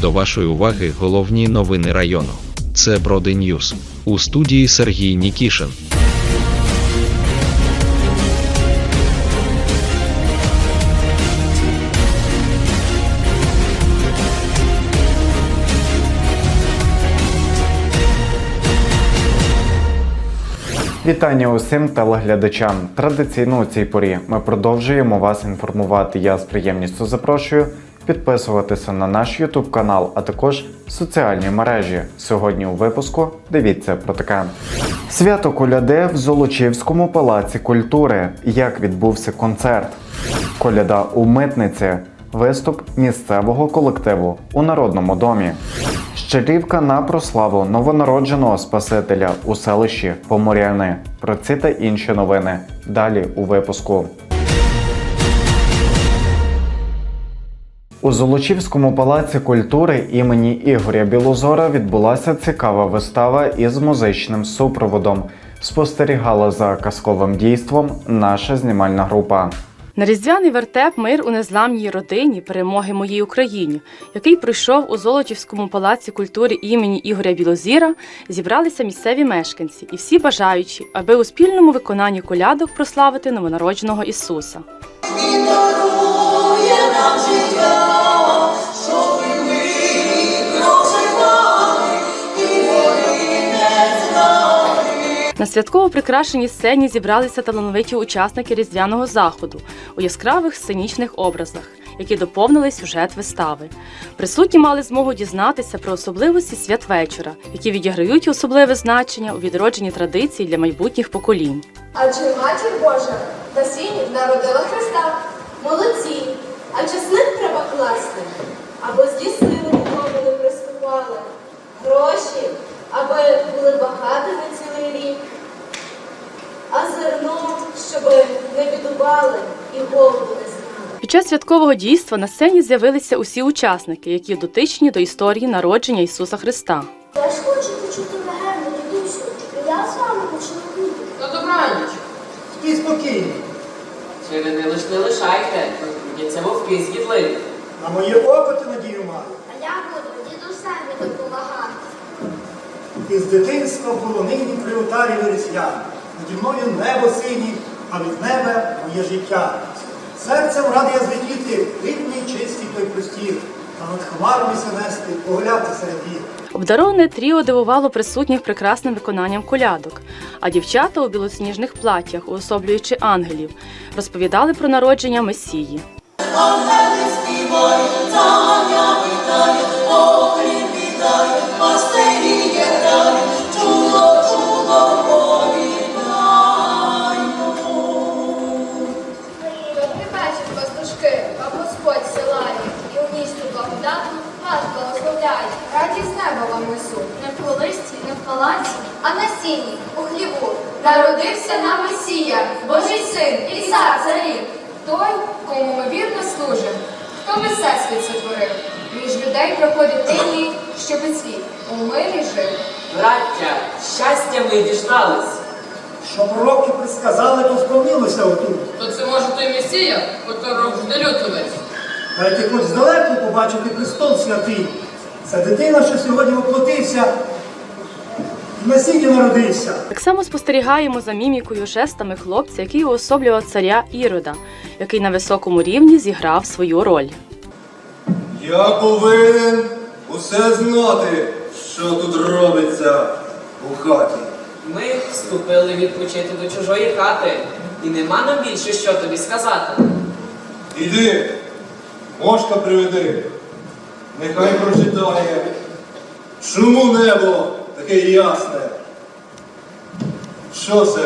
До вашої уваги головні новини району. Це Броди Ньюс. У студії Сергій Нікішин. Вітання усім телеглядачам. Традиційно у цій порі ми продовжуємо вас інформувати. Я з приємністю запрошую підписуватися на наш YouTube канал, а також соціальні мережі. Сьогодні у випуску дивіться про таке. Свято коляди в Золочівському палаці культури. Як відбувся концерт? Коляда у митниці. Виступ місцевого колективу у Народному домі. Щирівка на прославу новонародженого Спасителя у селищі Поморяни. Про ці та інші новини далі у випуску. У Золочівському палаці культури імені Ігоря Білозора відбулася цікава вистава із музичним супроводом. Спостерігала за казковим дійством наша знімальна група. На різдвяний вертеп мир у незламній родині перемоги моїй Україні, який пройшов у Золотівському палаці культури імені Ігоря Білозіра, зібралися місцеві мешканці і всі бажаючі, аби у спільному виконанні колядок прославити новонародженого Ісуса. дарує нам життя, На святково прикрашеній сцені зібралися талановиті учасники різдвяного заходу у яскравих сценічних образах, які доповнили сюжет вистави. Присутні мали змогу дізнатися про особливості святвечора, які відіграють особливе значення у відродженні традицій для майбутніх поколінь. Адже матір Божа на сіні народила Христа. Молодці, а чесник треба класти, аби з'їсти нікому не приступали. Гроші, аби були багатими цілий рік. А зерно, щоби не бідували і голоду не знали. Під час святкового дійства на сцені з'явилися усі учасники, які дотичні до історії народження Ісуса Христа. Я ж хочу почути легенду, дідусю, я з вами почну бути. Ну добраніч. Спій спокійно. Свинини лиш не лишайте, мені це вовки з'їдливі. На моє око ти надію маю. А я буду дідусеві допомагати. Із дитинства було нині при отарі вересня. Наді мною небо синє, а від неба моє життя. Серцем радий я злетіти, рідний, чистий той простір, а над хмарами нести, погуляти серед гір. Обдароване тріо дивувало присутніх прекрасним виконанням колядок, а дівчата у білосніжних платтях, уособлюючи ангелів, розповідали про народження Месії. Ангели співають, палаці, а на сіні, у хліву. Народився нам Месія, Божий син і цар царів. Той, кому ми вірно служимо, хто весь всесвіт сотворив. Між людей проходить тині, щоб і світ у мирі жив. Браття, щастя ми діждались. Що пророки предсказали, то сповнилося отут. То це може той Месія, котрого жде лютовець. Дайте хоч здалеку побачити престол святий. Це дитина, що сьогодні воплотився, на сіні народився. Так само спостерігаємо за мімікою жестами хлопця, який уособлював царя Ірода, який на високому рівні зіграв свою роль. Я повинен усе знати, що тут робиться у хаті. Ми вступили відпочити до чужої хати, і нема нам більше що тобі сказати. Іди, мошка приведи, нехай прочитає, чому небо таке ясне. Що це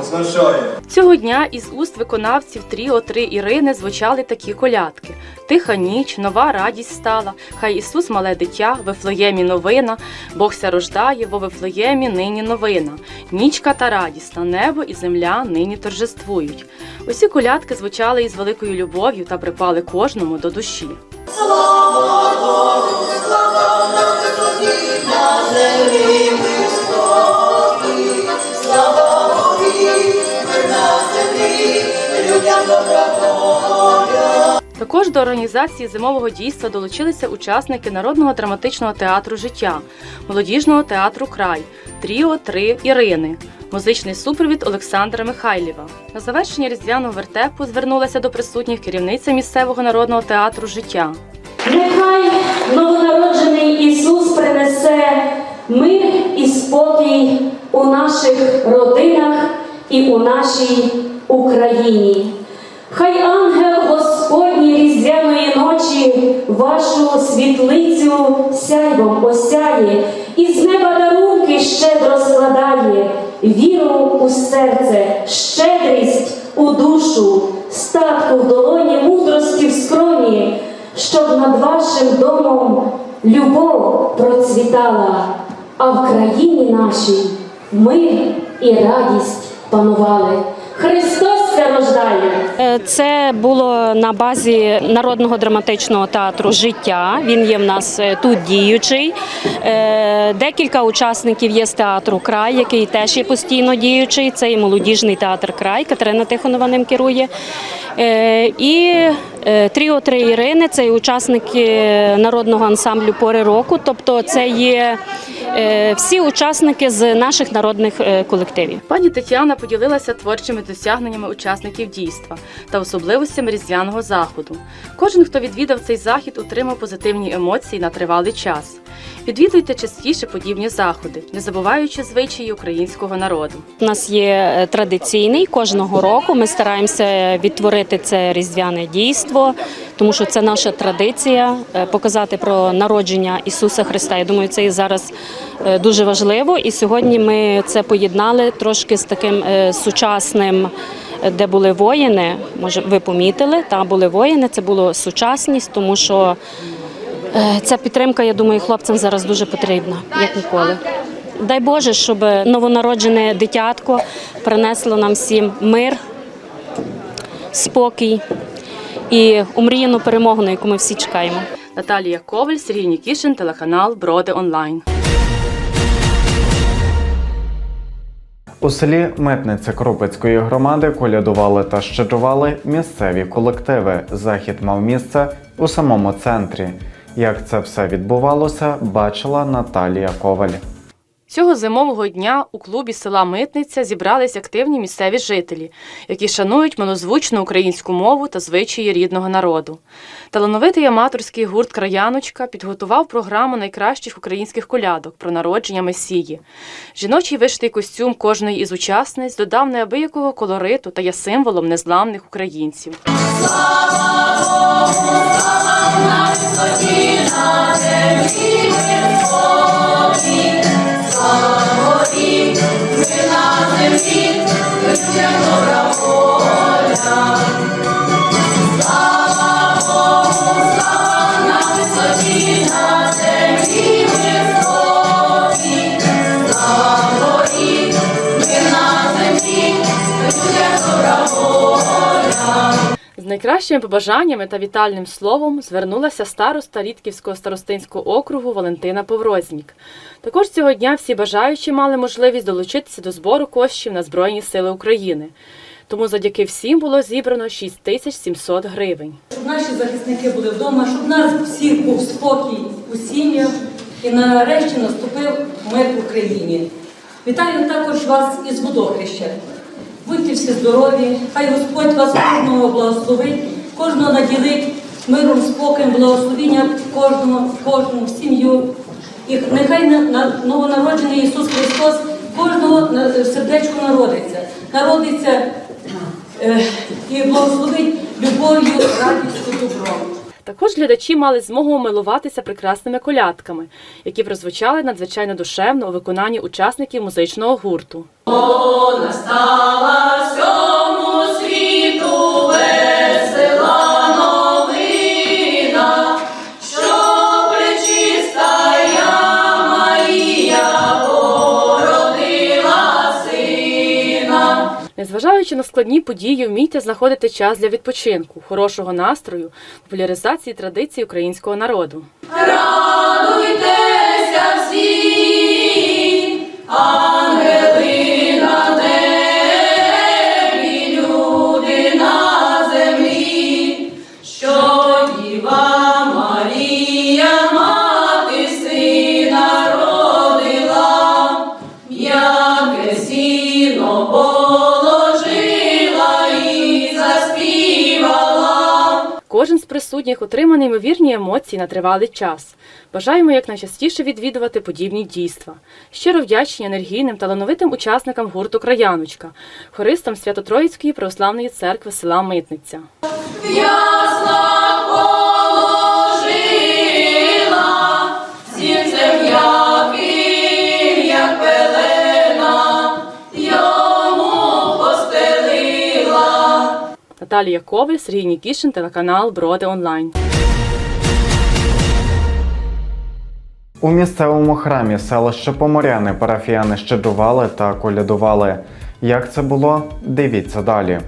означає? Цього дня із уст виконавців тріо три Ірини звучали такі колядки: Тиха ніч, нова радість стала, хай Ісус мале дитя, в Вифлеємі новина, Бог ся рождає, во Вифлеємі нині новина. Нічка та радісна, небо і земля нині торжествують. Усі колядки звучали із великою любов'ю та припали кожному до душі. Слава Богу, слава на землі. Слава на землі, людям Також до організації зимового дійства долучилися учасники Народного драматичного театру Життя, молодіжного театру Край, Тріо Три Ірини, музичний супровід Олександра Михайлєва. На завершення різдвяного вертепу звернулася до присутніх керівниця місцевого народного театру Життя. Нехай новонароджений Ісус принесе мир і спокій у наших родинах і у нашій Україні. Хай ангел Господній різдвяної ночі вашу світлицю сяйвом осяє, і з неба дарунки щедро складає, віру у серце, щедрість у душу, статку в долоні, мудрості в скроні, щоб над вашим домом любов процвітала, а в країні нашій мир і радість панували. Христос це рождає! Е, Це було на базі народного драматичного театру Життя. Він є в нас е, тут діючий. Е, Декілька учасників є з театру Край, який теж є постійно діючий. Це і молодіжний театр Край. Катерина Тихонова ним керує. І Тріо Три Ірини це учасники народного ансамблю пори року. Тобто, це є всі учасники з наших народних е, колективів. Пані Тетяна поділилася творчими досягненнями учасників дійства та особливостями різдвяного заходу. Кожен, хто відвідав цей захід, отримав позитивні емоції на тривалий час. Відвідуйте частіше подібні заходи, не забуваючи звичаї українського народу. У нас є е, традиційний кожного року. Ми стараємося відтворити це різдвяне дійство, тому що це наша традиція е, показати про народження Ісуса Христа. Я думаю, це і зараз е, дуже важливо. І сьогодні ми це поєднали трошки з таким е, сучасним. е, Де були воїни, може ви помітили, та були воїни. Це було сучасність, тому що е, ця підтримка, я думаю, хлопцям зараз дуже потрібна, як ніколи. Дай Боже, щоб новонароджене дитятко принесло нам всім мир, спокій і омріяну перемогу, на яку ми всі чекаємо. Наталія Коваль, Сергій Нікішин, телеканал Броди Онлайн. У селі Митниця Кропицької громади колядували та щедрували місцеві колективи. Захід мав місце у самому центрі. Як це все відбувалося, бачила Наталія Коваль. Цього зимового дня у клубі села Митниця зібрались активні місцеві жителі, які шанують милозвучну українську мову та звичаї рідного народу. Талановитий аматорський гурт Краяночка підготував програму найкращих українських колядок про народження Месії. Жіночий вишитий костюм кожної із учасниць додав неабиякого колориту та є символом незламних українців. З найкращими побажаннями та вітальним словом звернулася староста Рідківського старостинського округу Валентина Поврознік. Також цього дня всі бажаючі мали можливість долучитися до збору коштів на Збройні Сили України. Тому завдяки всім було зібрано 6700 гривень. Щоб наші захисники були вдома, щоб нас всіх був спокій у сім'ях і нарешті наступив мир в Україні. Вітаю також вас із водохреща. Будьте всі здорові, хай Господь вас кожного благословить, кожного наділить миром, спокоєм, благословіння кожного, кожну сім'ю. І нехай на, на новонароджений Ісус Христос кожного сердечку народиться. Народиться е, і благословить любов'ю, радістю, добром. Також глядачі мали змогу милуватися прекрасними колядками, які прозвучали надзвичайно душевно у виконанні учасників музичного гурту. Незважаючи на складні події, вмійте знаходити час для відпочинку, хорошого настрою, популяризації традицій українського народу. Що присутніх отримає ймовірні емоції на тривалий час. Бажаємо якнайчастіше відвідувати подібні дійства. Щиро вдячні енергійним талановитим учасникам гурту Краяночка, хористам Свято-Троїцької православної церкви села Митниця. Наталія Коваль, Сергій Нікішин, телеканал Броди Онлайн. У місцевому храмі селища Поморяни парафіяни щедрували та колядували. Як це було? Дивіться далі.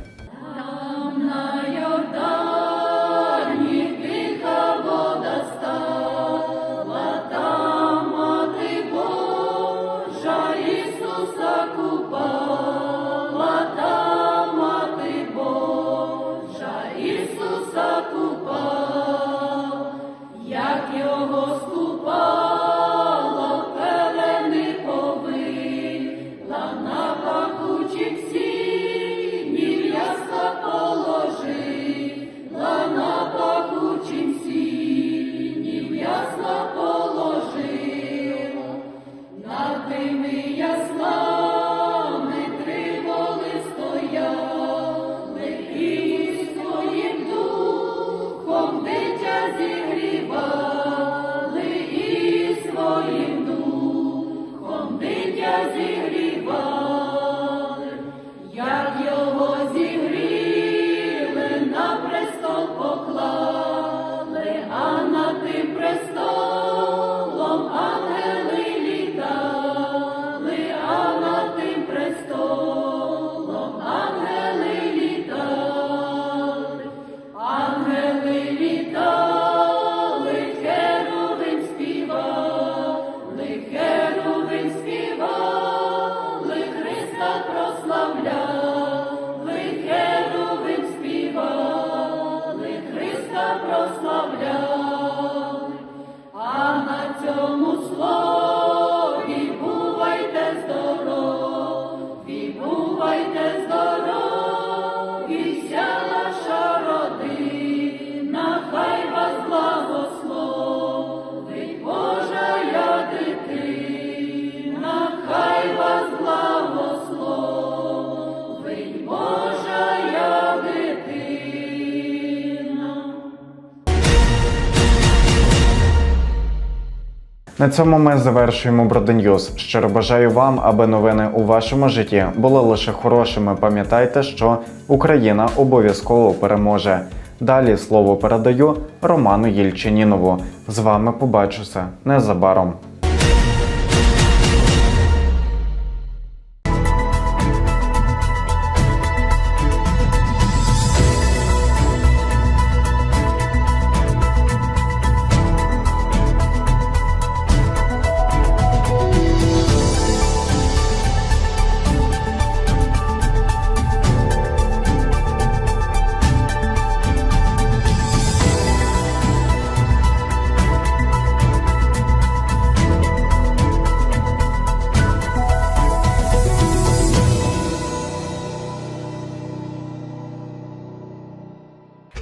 На цьому ми завершуємо Броденьюз. Щиро бажаю вам, аби новини у вашому житті були лише хорошими. Пам'ятайте, що Україна обов'язково переможе. Далі слово передаю Роману Єльчинінову. З вами побачуся незабаром.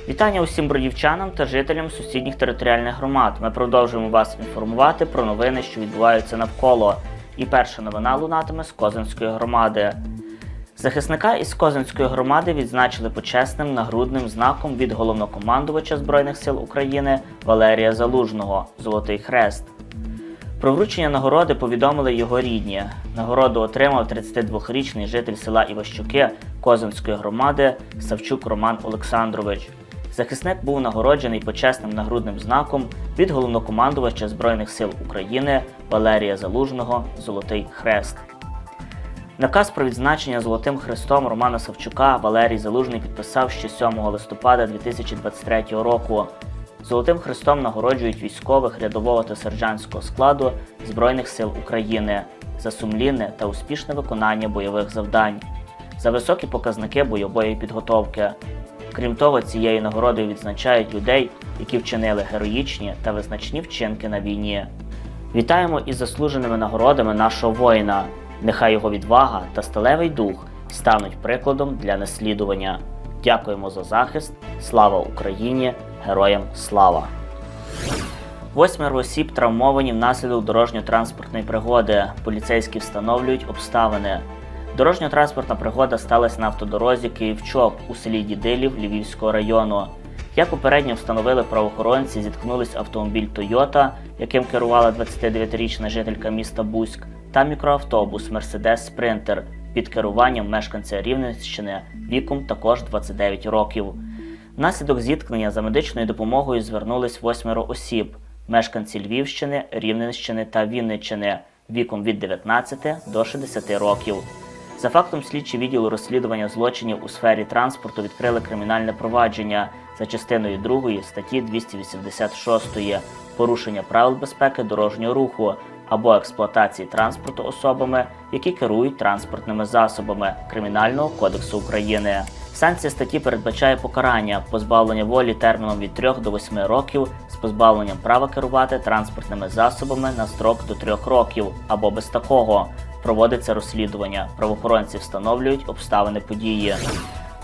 Вітання усім бродівчанам та жителям сусідніх територіальних громад. Ми продовжуємо вас інформувати про новини, що відбуваються навколо. І перша новина лунатиме з Козинської громади. Захисника із Козинської громади відзначили почесним нагрудним знаком від головнокомандувача Збройних сил України Валерія Залужного Золотий Хрест. Про вручення нагороди повідомили його рідні. Нагороду отримав 32-річний житель села Іващуки Козинської громади Савчук Роман Олександрович. Захисник був нагороджений почесним нагрудним знаком від головнокомандувача Збройних сил України Валерія Залужного Золотий Хрест. Наказ про відзначення Золотим Хрестом Романа Савчука Валерій Залужний підписав ще 7 листопада 2023 року. Золотим Хрестом нагороджують військових рядового та сержантського складу Збройних сил України за сумлінне та успішне виконання бойових завдань, за високі показники бойової підготовки. Крім того, цією нагородою відзначають людей, які вчинили героїчні та визначні вчинки на війні. Вітаємо із заслуженими нагородами нашого воїна. Нехай його відвага та сталевий дух стануть прикладом для наслідування. Дякуємо за захист. Слава Україні! Героям слава! Восьмеро осіб травмовані внаслідок дорожньо-транспортної пригоди. Поліцейські встановлюють обставини. Дорожньо-транспортна пригода сталася на автодорозі Київ-Чоп у селі Дідилів Львівського району. Як попередньо встановили правоохоронці, зіткнулись автомобіль Toyota, яким керувала 29-річна жителька міста Буськ, та мікроавтобус Mercedes Sprinter під керуванням мешканця Рівненщини віком також 29 років. Внаслідок зіткнення за медичною допомогою звернулись восьмеро осіб, мешканці Львівщини, Рівненщини та Вінниччини віком від 19 до 60 років. За фактом слідчі відділу розслідування злочинів у сфері транспорту відкрили кримінальне провадження за частиною 2 статті 286 порушення правил безпеки дорожнього руху або експлуатації транспорту особами, які керують транспортними засобами Кримінального кодексу України. Санкція статті передбачає покарання позбавлення волі терміном від 3 до 8 років з позбавленням права керувати транспортними засобами на строк до 3 років або без такого. Проводиться розслідування. Правоохоронці встановлюють обставини події.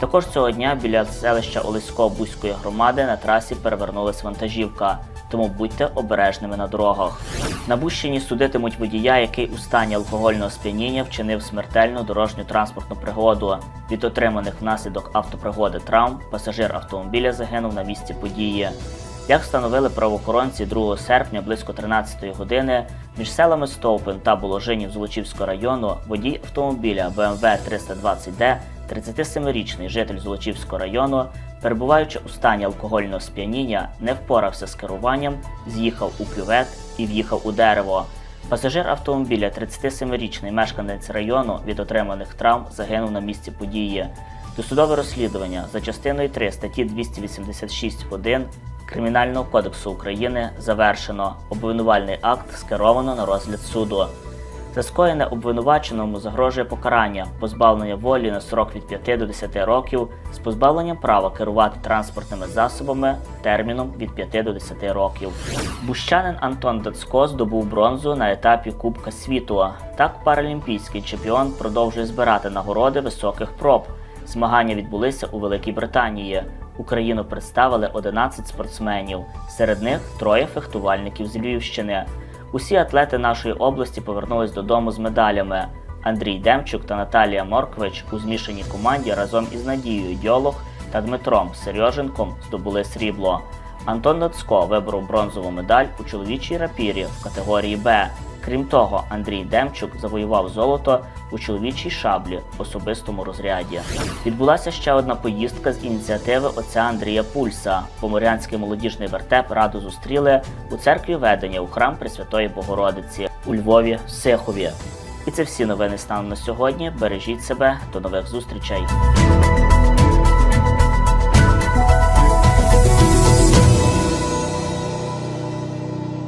Також цього дня біля селища Олесько-Бузької громади на трасі перевернулась вантажівка, тому будьте обережними на дорогах. На Бущині судитимуть водія, який у стані алкогольного сп'яніння вчинив смертельну дорожню транспортну пригоду. Від отриманих внаслідок автопригоди травм пасажир автомобіля загинув на місці події. Як встановили правоохоронці 2 серпня близько 13 години між селами Стовпин та Боложинів Золочівського району водій автомобіля BMW 320D, 37-річний житель Золочівського району, перебуваючи у стані алкогольного сп'яніння, не впорався з керуванням, з'їхав у кювет і в'їхав у дерево. Пасажир автомобіля, 37-річний мешканець району від отриманих травм, загинув на місці події. Досудове розслідування за частиною 3 статті 286.1 Кримінального кодексу України завершено. Обвинувальний акт скеровано на розгляд суду. За скоєне обвинуваченому загрожує покарання, позбавлення волі на срок від 5 до 10 років з позбавленням права керувати транспортними засобами терміном від 5 до 10 років. Бущанин Антон Дацько здобув бронзу на етапі Кубка світу. Так паралімпійський чемпіон продовжує збирати нагороди високих проб. Змагання відбулися у Великій Британії. Україну представили 11 спортсменів, серед них троє фехтувальників з Львівщини. Усі атлети нашої області повернулись додому з медалями. Андрій Демчук та Наталія Морквич у змішаній команді разом із Надією Дьолох та Дмитром Серйоженком здобули срібло. Антон Нацько виборов бронзову медаль у чоловічій рапірі в категорії Б. Крім того, Андрій Демчук завоював золото у чоловічій шаблі в особистому розряді. Відбулася ще одна поїздка з ініціативи отця Андрія Пульса. Поморянський молодіжний вертеп раду зустріли у церкві ведення у храм Пресвятої Богородиці у Львові Сихові. І це всі новини станом на сьогодні. Бережіть себе, до нових зустрічей.